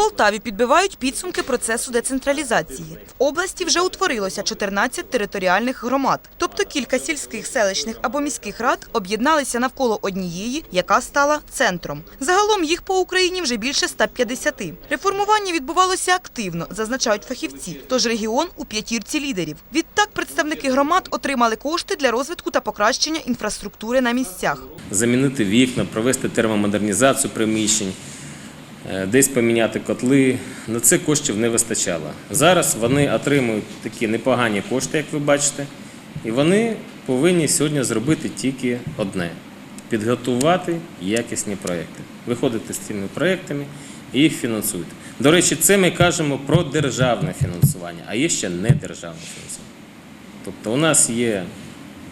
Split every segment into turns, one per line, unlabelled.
Полтаві підбивають підсумки процесу децентралізації. В області вже утворилося 14 територіальних громад, тобто кілька сільських, селищних або міських рад об'єдналися навколо однієї, яка стала центром. Загалом їх по Україні вже більше 150. Реформування відбувалося активно, зазначають фахівці. Тож регіон у п'ятірці лідерів. Відтак представники громад отримали кошти для розвитку та покращення інфраструктури на місцях.
замінити вікна, провести термомодернізацію приміщень, десь поміняти котли. На це коштів не вистачало. Зараз вони отримують такі непогані кошти, як ви бачите, і вони повинні сьогодні зробити тільки одне підготувати якісні проекти. Виходити з цими проектами і їх фінансуйте. До речі, це ми кажемо про державне фінансування, а є ще недержавне фінансування. Тобто у нас є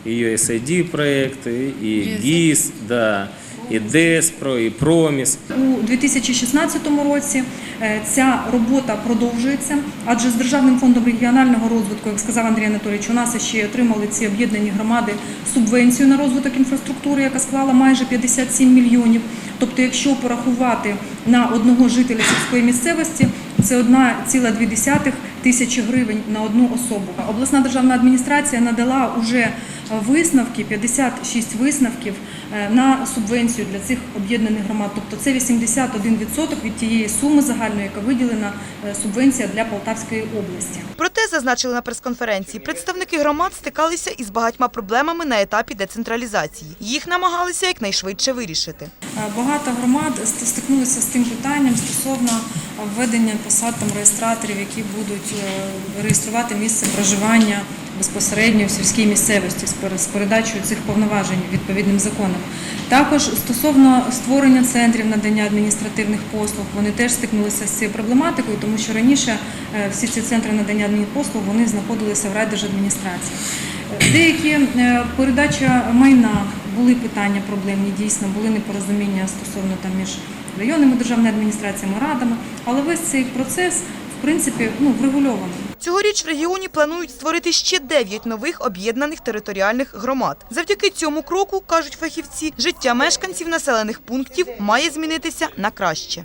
і USAID проекти, і ГІС, да, і ДЕСПРО, і Проміс.
У 2016 році е, ця робота продовжується, адже з Державним фондом регіонального розвитку, як сказав Андрій Анатолійович, у нас ще отримали ці об'єднані громади субвенцію на розвиток інфраструктури, яка склала майже 57 мільйонів. Тобто, якщо порахувати на одного жителя сільської місцевості, це 1,2 тисячі гривень на одну особу. Обласна державна адміністрація надала уже висновки, 56 висновків на субвенцію для цих об'єднаних громад. Тобто це 81% від тієї суми загальної, яка виділена е, субвенція для Полтавської області.
Проте, зазначили на прес-конференції, представники громад стикалися із багатьма проблемами на етапі децентралізації. Їх намагалися якнайшвидше вирішити.
Е, Багато громад ст- стикнулися з тим питанням стосовно введення посад там реєстраторів, які будуть е, реєструвати місце проживання безпосередньо в сільській місцевості з пере- передачею цих повноважень відповідним законом. Також стосовно створення центрів надання адміністративних послуг, вони теж стикнулися з цією проблематикою, тому що раніше е, всі ці центри надання адмінпослуг вони знаходилися в райдержадміністрації. Е, Деякі передача майна були питання проблемні, дійсно були непорозуміння стосовно там між районними державними адміністраціями, радами, але весь цей процес в принципі ну врегульований.
Цьогоріч в регіоні планують створити ще 9 нових об'єднаних територіальних громад. Завдяки цьому кроку, кажуть фахівці, життя мешканців населених пунктів має змінитися на краще.